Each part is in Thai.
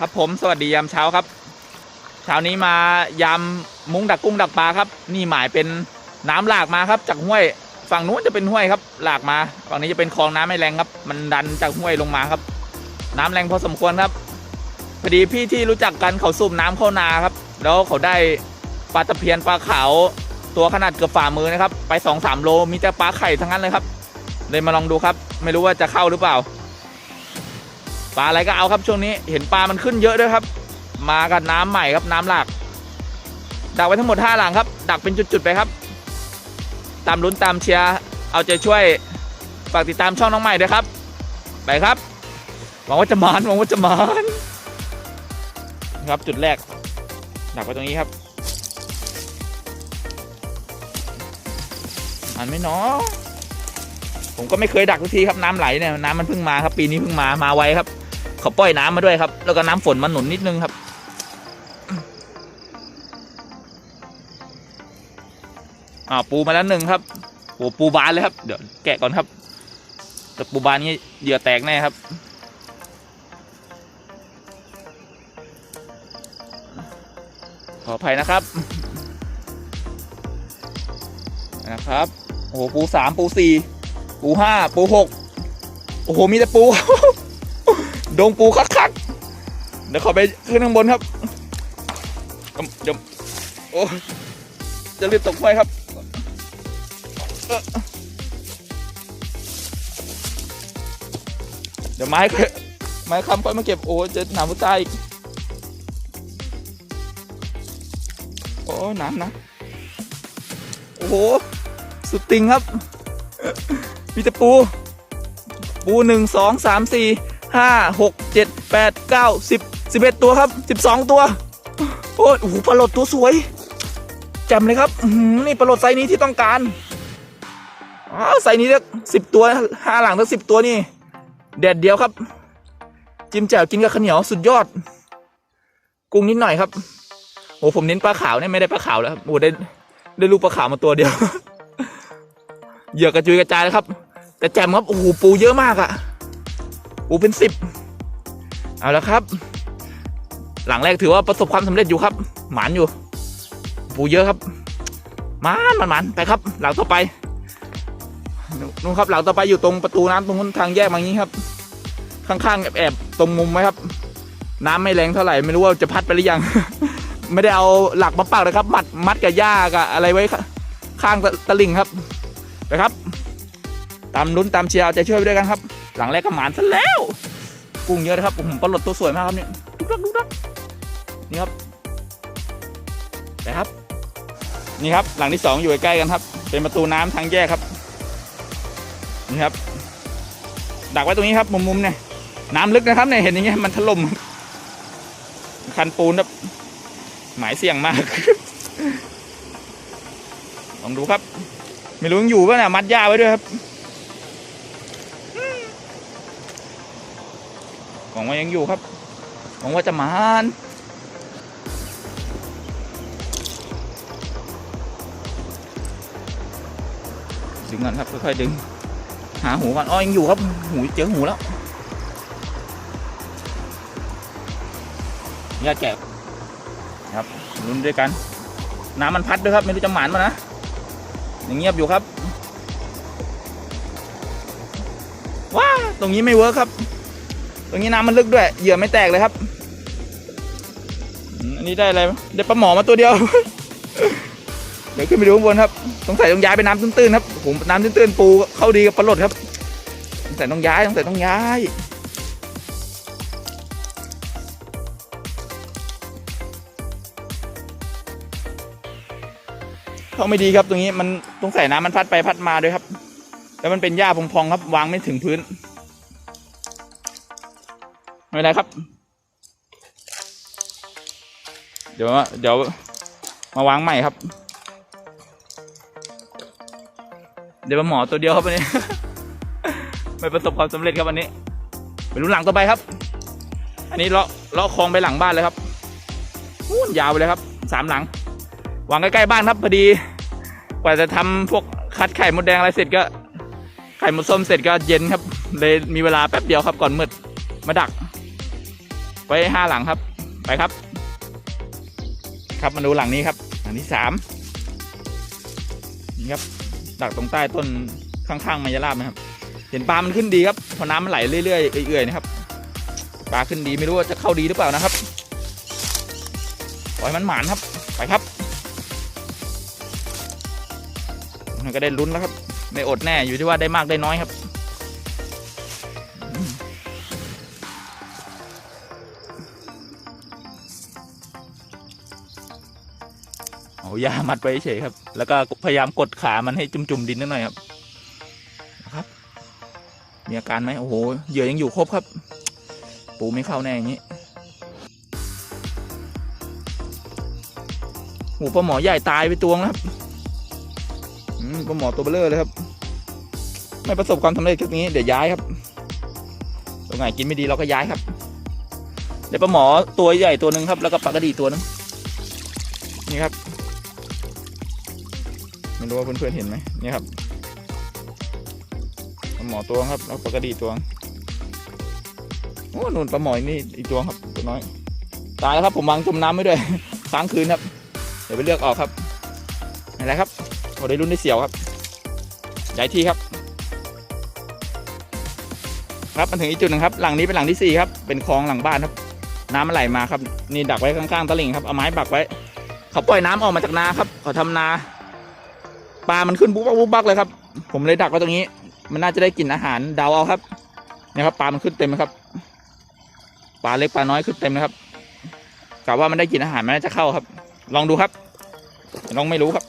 ครับผมสวัสดียามเช้าครับเช้านี้มายามมุ้งดักกุ้งดักปลาครับ นี่หมายเป็นน้ำหลากมาครับ จากห้วยฝั่งนู้นจะเป็นห้วยครับ หลากมาฝั่งนี้จะเป็นคลองน้ำไม่แรงครับ มันดันจากห้วยลงมาครับ น้ำแรงพอสมควรครับพอดีพี่ที่รู้จักกันเขาสูบน้ำเข้านาครับ แล้วเขาได้ปลาตะเพียนปลาขาวตัวขนาดเกือบฝ่ามือนะครับ ไปสองสามโลมีแต่ปลาไข่ทั้งนั้นเลยครับ เลยมาลองดูครับ ไม่รู้ว่าจะเข้าหรือเปล่า ปลาอะไรก็เอาครับช่วงนี้เห็นปลามันขึ้นเยอะด้วยครับ มากับน้ำใหม่ครับน้ำหลากดักไว้ทั้งหมด5หลังครับ ดักเป็นจุดๆไปครับ ตามลุ้นตามเชียร์เอาใจช่วยฝากติดตามช่องน้องใหม่ด้วยครับ ไปครับหวังว่าจะมานหวังว่าจะมานครับจุดแรกดักไว้ตรงนี้ครับมันไม่เนาะผมก็ไม่เคยดักทุกทีครับน้ำไหลเนี่ยน้ำมันเพิ่งมาครับ ปีนี้เพิ่งมามาไวครับ เขาปล่อยน้ำมาด้วยครับ แล้วก็น้ำฝนมาหนุนนิดนึงครับ อ่าปูมาแล้วหนึ่งครับโอ้ปูบานเลยครับ เดี๋ยวแกะก่อนครับ แต่ปูบานนี้เหยื่อแตกแน่ครับขออภัยนะครับ นะครับ โอ้โห ปูสามปูสี่ปูห้าปูหกโอ้โห มีแต่ปู ดงปูคักๆเดี๋ยวขอไปขึ้นข้างบนครับเดี๋ยวโอ้จะรีบตกไฟครับเดี๋ยวไม้ไม้คำค่อยมาเก็บโอ้จะหนามผู้ใต้อีกโอ้หนามนะโอ้โหสุดติงครับมีแต่ปู ปูหนึ่งสองสามสี่ ห้าหกเจ็ดแปดเก้าสิบสิบเอ็ดตัวครับสิบสองตัว โอ้โหปลาหลดตัวสวยแจ่มเลยครับนี่ปลาหลดไซนี้ที่ต้องการอ๋อไซนี้สักสิบตัวห้าหลังสักสิบตัวนี่แดดเดียวครับ จิ้มแจ่วกินกับข้าวเหนียวสุดยอด กุ้งนิดหน่อยครับโอ้ผมเน้นปลาขาวเนี่ยไม่ได้ปลาขาวแล้วโอ้ได้ได้ลูกปลาขาวมาตัวเดียวเหยื่อกระจุยกระจายเลยครับ แต่แจ่มครับโอ้โหปูเยอะมากอะ ปูเป็นสิบเอาละครับ หลังแรกถือว่าประสบความสำเร็จอยู่ครับ หมานอยู่ปูเยอะครับหมานหมานหมานไปครับ หลังต่อไปนู่นครับหลังต่อไปอยู่ตรงประตูน้ำตรงนู้นทางแยกมางนี้ครับ ข้างๆแอบๆตรงมุมไหมครับ น้ำไม่แรงเท่าไหร่ไม่รู้ว่าจะพัดไปหรือยัง ไม่ได้เอาหลักมาปักนะครับมัดมัดกับหญ้ากับอะไรไว้ข้างตะลิ่งครับไปครับตามลุ้นตามเชียร์ใจช่วยไปด้วยกันครับ หลังแรกก็หมานซะแล้ว กุ้งเยอะนะครับผมปลาหลดตัวสวยมากครับเนี่ยดุกดักดุกดักนี่ครับไปครับ นี่ครับ หลังที่สองอยู่ใกล้กันครับ เป็นประตูน้ำทางแยกครับ นี่ครับ ดักไว้ตรงนี้ครับมุมๆเนี่ยน้ำลึกนะครับเนี่ยเห็นอย่างเงี้ยมันถล่มคันปูนครับหมายเสี่ยงมากลองดูครับ ไม่รู้ยังอยู่ป่ะเนี่ยมัดหญ้าไว้ด้วยครับ งว่ายังอยู่ครับหวังว่าจะมานดึงก่อนครับค่อยๆดึง หาหูก่อนอ๋อยังอยู่ครับ หูเจอหูแล้วญาแกะครับลุ้นด้วยกัน น้ำมันพัดด้วยครับ ไม่รู้จะหมานมานะยังเงียบอยู่ครับว้าตรงนี้ไม่เวิร์คครับ ตรงนี้น้ำมันลึกด้วย เหยื่อไม่แตกเลยครับ อันนี้ได้อะไรได้ปลาหมอมาตัวเดียว เดี๋ยวขึ้นไปดูข้างบนครับ สงสัยต้องย้ายไปน้ำตื้นๆครับ ผมน้ำตื้นๆปูเข้าดีกับปลาหลดครับ สงสัยต้องย้าย สงสัยต้องย้ายเข้าไม่ดีครับตรงนี้มันตรงใส่น้ำมันพัดไปพัดมาด้วยครับ แล้วมันเป็นหญ้าพองๆครับ วางไม่ถึงพื้น ไม่เป็นไรครับ เดี๋ยวเดี๋ยวมาวางใหม่ครับ เดี๋ยวมาหมอตัวเดียวครับวันนี้ ไม่ประสบความสำเร็จครับวันนี้ไปดูหลังต่อไปครับ อันนี้เลาะเลาะคลองไปหลังบ้านเลยครับนู่นยาวไปเลยครับสามหลังวางใกล้ๆบ้านครับพอดี กว่าจะทำพวกคัดไข่มดแดงอะไรเสร็จก็ ไข่มดส้มเสร็จก็เย็นครับ เลยมีเวลาแป๊บเดียวครับก่อนมืดมาดัก ไว้ห้าหลังครับ ไปครับ ครับมาดูหลังนี้ครับหลังที่สามนี่ครับดักตรงใต้ต้นข้างๆมายาลาบนะครับ เห็นปลามันขึ้นดีครับพอน้ำมันไหลเรื่อยๆเอื่อยๆนะครับปลาขึ้นดีไม่รู้ว่าจะเข้าดีหรือเปล่านะครับปล่อยมันหมานครับ ไปครับมันก็ได้ลุ้นแล้วครับไม่อดแน่อยู่ที่ว่าได้มากได้น้อยครับ เอายามัดไว้เฉยครับ แล้วก็พยายามกดขามันให้จุ่มๆดินนิดหน่อยครับนะครับ มีอาการไหมโอ้โหเหยื่อยังอยู่ครบครับ ปูไม่เข้าแน่อย่างนี้หูปลาหมอใหญ่ตายไปตัวงครับปลาหมอตัวเบลเลอร์เลยครับ ไม่ประสบความสำเร็จครั้งนี้ เดี๋ยวย้ายครับ ตรงไหนกินไม่ดีเราก็ย้ายครับ เดี๋ยวปลาหมอตัวใหญ่ตัวหนึ่งครับ แล้วก็ปลากระดีตัวหนึง ไม่รู้ว่าเพื่อนๆเห็นไหมนี่ครับปลาหมอตัวครับแล้วปลากระดีตัวโอ้นุ่นปลาหมอยนี่อีกตัวครับตัวน้อย ตายแล้วครับผมวางจมน้ำไว้ด้วยค้างคืนครับ เดี๋ยวไปเลือกออกครับอะไรครับโอ้ได้รุ่นได้เสียวครับย้ายที่ครับ ครับมาถึงอีกจุดหนึ่งครับ หลังนี้เป็นหลังที่สี่ครับ เป็นคลองหลังบ้านครับ น้ำมันไหลมาครับ นี่ดักไว้ข้างๆตลิ่งครับเอาไม้บักไว้ เขาปล่อยน้ำออกมาจากนาครับเขาทำนา ปลามันขึ้นบุ๊บบักบุ๊บบักเลยครับ ผมเลยดักไว้ตรงนี้ มันน่าจะได้กลิ่นอาหารเดาเอาครับนี่ครับปลามันขึ้นเต็มเลยครับปลาเล็กปลาน้อยขึ้นเต็มเลยครับกะว่ามันได้กินอาหารมันน่าจะเข้าครับ ลองดูครับลองไม่รู้ครับ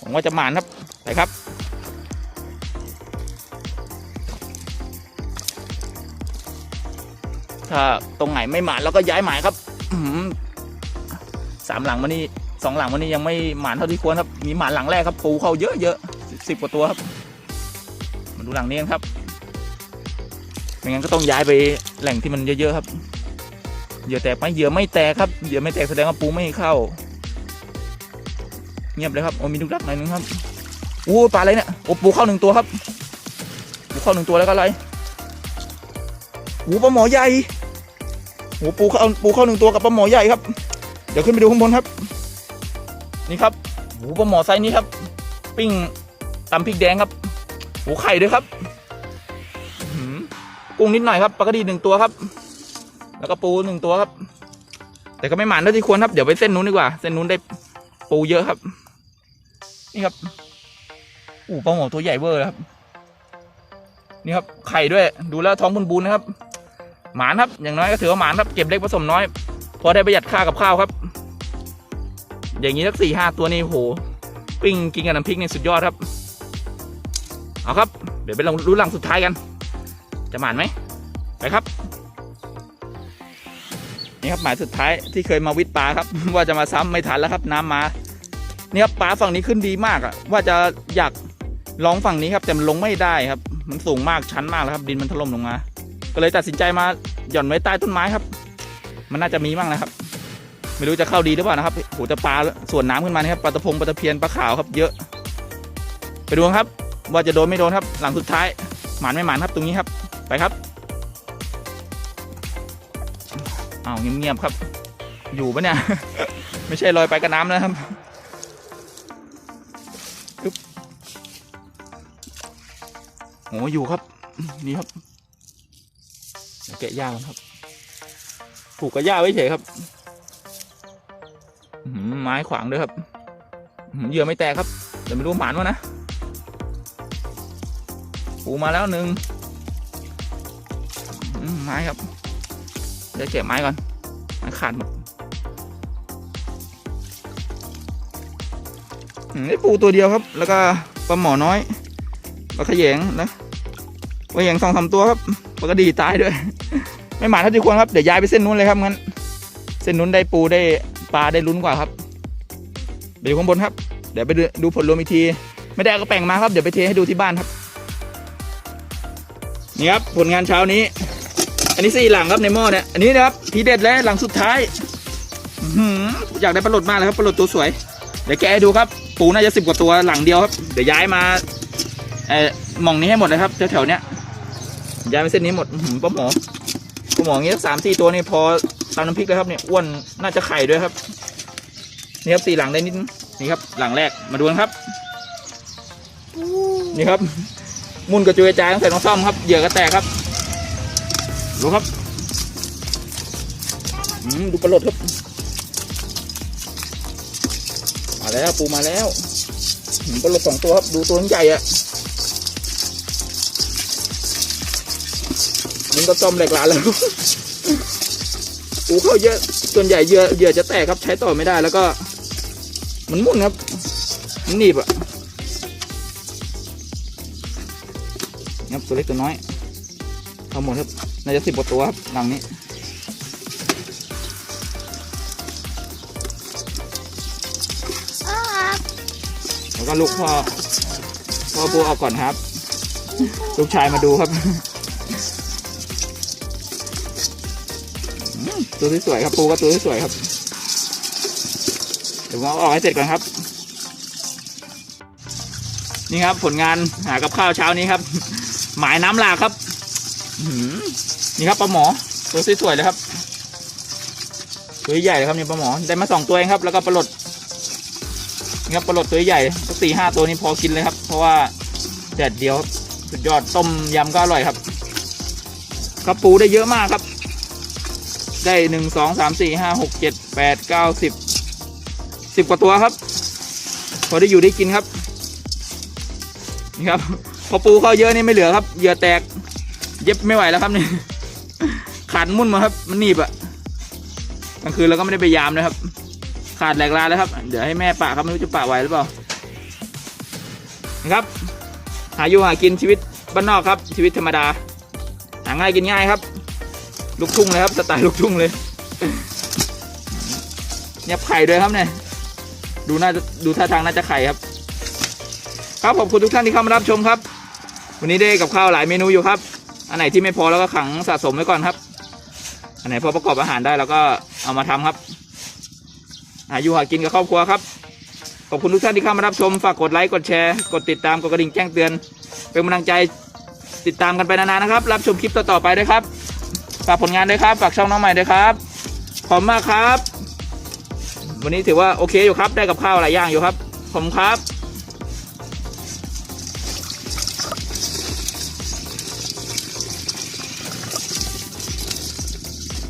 ผมว่าจะหมานครับไปครับถ้าตรงไหนไม่หมานเราก็ย้ายหมายครับสามหลังวันนี้สองหลังวันนี้ยังไม่หมานเท่าที่ควรครับ มีหมานหลังแรกครับปูเข้าเยอะเยอะสิบกว่าตัวครับมาดูหลังนี้กันครับไม่งั้นก็ต้องย้ายไปแหล่งที่มันเยอะๆครับเหยื่อแตกไหมเหยื่อไม่แตกครับเหยื่อไม่แตกแสดงว่าปูไม่เข้า เงียบเลยครับโอ้มีลูกดักหน่อยนึงครับอู้ปลาอะไรเนี่ยโอ้ปูเข้าหนึ่งตัวครับปูเข้าหนึ่งตัวแล้วก็อะไรหูปลาหมอใหญ่หูปูเข้าปูเข้าหนึ่งตัวกับปลาหมอใหญ่ครับ เดี๋ยวขึ้นไปดูข้างบนครับ นี่ครับ หูปลาหมอไซส์นี้ครับ ปิ้งตำพริกแดงครับ หูไข่ด้วยครับกุ้งนิดหน่อยครับปลากระดีหนึ่งตัวครับ แล้วก็ปูหนึ่งตัวครับ แต่ก็ไม่หมานเท่าที่ควรครับ เดี๋ยวไปเส้นนู้นดีกว่า เส้นนู้นได้ปูเยอะครับ นี่ครับอู้ปลาหมอตัวใหญ่เวอร์เลยครับ นี่ครับไข่ด้วย ดูแล้วท้องบุญๆนะครับ หมานครับ อย่างน้อยก็ถือว่าหมานครับ เก็บเล็กผสมน้อย พอได้ประหยัดค่ากับข้าวครับ อย่างนี้สักสี่ห้าตัวนี่โหปิ้งกินกับน้ำพริกนี่สุดยอดครับ เอาครับ เดี๋ยวไปลองรู้หลังสุดท้ายกัน จะหมานไหมไปครับ นี่ครับหมายสุดท้ายที่เคยมาวิทย์ปลาครับ ว่าจะมาซ้ำไม่ทันแล้วครับ น้ำมานี่ครับปลาฝั่งนี้ขึ้นดีมากอะว่าจะอยากลองฝั่งนี้ครับ แต่มันลงไม่ได้ครับ มันสูงมากชันมากแล้วครับ ดินมันถล่มลงมา ก็เลยตัดสินใจมาหย่อนไว้ใต้ต้นไม้ครับ มันน่าจะมีบ้างนะครับ ไม่รู้จะเข้าดีหรือเปล่านะครับโหจะปลาส่วนน้ำขึ้นมานี่ครับปลาตะพงปลาตะเพียนปลาขาวครับเยอะ ไปดูครับ ว่าจะโดนไม่โดนครับ หลังสุดท้ายหมานไม่หมานครับตรงนี้ครับ ไปครับอ้าวเงียบๆครับ อยู่ปะเนี่ย ไม่ใช่ลอยไปกับน้ำนะครับโอ้อยู่ครับ นี่ครับเดี๋ยวแกะหญ้าก่อนครับ ผูกกับหญ้าไว้เฉยครับ ไม้ขวางด้วยครับเหยื่อไม่แตกครับเดี๋ยวไม่รู้หมานวะนะปูมาแล้วหนึ่งไม้ครับเดี๋ยวเก็บไม้ก่อนไม้ขาดหมดได้ปูตัวเดียวครับ แล้วก็ปลาหมอน้อยปลาขยงนะปลาขยงสองสามตัวครับปลากระดีตายด้วย ไม่หมาเท่าที่ควรครับ เดี๋ยวย้ายไปเส้นนู้นเลยครับงั้น เส้นนู้นได้ปูได้ ปลาได้ลุ้นกว่าครับเดี๋ยวอยู่ข้างบนครับ เดี๋ยวไปดูดูผลรวมอีกที ไม่ได้กระแป่งมาครับ เดี๋ยวไปเทให้ดูที่บ้านครับ นี่ครับผลงานเช้านี้ อันนี้สี่หลังครับในหม้อเนี่ย อันนี้นะครับทีเด็ดเลยหลังสุดท้ายอยากได้ปลาหลดมากเลยครับปลาหลดตัวสวย เดี๋ยวแกให้ดูครับ ปูน่าจะสิบกว่าตัวหลังเดียวครับ เดี๋ยวย้ายมาเอ่อหมองนี้ให้หมดเลยครับแถวๆเนี้ยย้ายไปเส้นนี้หมดอื้อหือปลาหมอผมบอกอย่างงี้สักสามสี่ตัวนี่พอ ตำน้ำพริกเลยครับเนี่ยอ้วนน่าจะไข่ด้วยครับนี่ครับสี่หลังได้นิดนี่ครับ หลังแรกมาดูกันครับ นี่ครับ มุนกระจุยกระจายตั้งแต่น้องซ่อมครับเหยื่อก็แตกครับดูครับอืมดูปลาหลดครับมาแล้วปูมาแล้วอืมปลาหลดสองตัวครับดูตัวใหญ่อะมันก็ซ่อมแหลกหลานแล้ว ปูเข้าเยอะส่วนใหญ่เหยื่อเหยื่อจะแตกครับใช้ต่อไม่ได้แล้วก็ มันมุ่นครับ มันหนีบอะครับตัวเล็กตัวน้อยทั้งหมดครับน่าจะสิบกว่าตัวครับหลังนี้แล้วก็ลูกพ่อพ่อปูเอาก่อนครับ ลูกชายมาดูครับ ตัวที่สวยครับปูก็ตัวที่สวยครับ เดี๋ยวผมเอาออกให้เสร็จก่อนครับ นี่ครับผลงานหากับข้าวเช้านี้ครับ หมายน้ำหลากครับนี่ครับปลาหมอตัวสวยๆเลยครับตัวใหญ่เลยครับนี่ปลาหมอได้มาสองตัวเองครับ แล้วก็ปลาหลดนี่ครับปลาหลดตัวใหญ่สักสี่ห้าตัวนี้พอกินเลยครับ เพราะว่าแดดเดียวสุดยอดต้มยำก็อร่อยครับครับปูได้เยอะมากครับ ได้หนึ่งสองสามสี่ห้าหกเจ็ดแปดเก้าสิบสิบกว่าตัวครับ พอได้อยู่ได้กินครับนี่ครับ พอปูเข้าเยอะนี่ไม่เหลือครับเหยื่อแตก เย็บไม่ไหวแล้วครับนี่ขาดมุ่นมาครับ มันหนีบอะกลางคืนเราก็ไม่ได้ไปยามนะครับ ขาดแหลกลาแล้วครับ เดี๋ยวให้แม่ปะครับไม่รู้จะปะไหวหรือเปล่านะครับ หาอยู่หากินชีวิตบ้านนอกครับ ชีวิตธรรมดาหาง่ายกินง่ายครับ ลูกทุ่งเลยครับสไตล์ลูกทุ่งเลยเนี่ยไข่ด้วยครับเนี่ยดูน่าจะดูท่าทางน่าจะไข่ครับ ครับขอบคุณทุกท่านที่เข้ามารับชมครับ วันนี้ได้กับข้าวหลายเมนูอยู่ครับ อันไหนที่ไม่พอแล้วก็ขังสะสมไว้ก่อนครับ อันไหนพอประกอบอาหารได้เราก็เอามาทำครับหาอยู่หากินกับครอบครัวครับขอบคุณทุกท่านที่เข้ามารับชมฝากกดไลค์กดแชร์กดติดตามกดกระดิ่งแจ้งเตือน เป็นกำลังใจติดตามกันไปนานๆนะครับ รับชมคลิปต่อๆไปด้วยครับ ฝากผลงานด้วยครับ ฝากช่องน้องใหม่ด้วยครับ ขอบมากครับ วันนี้ถือว่าโอเคอยู่ครับ ได้กับข้าวหลายอย่างอยู่ครับผมครับ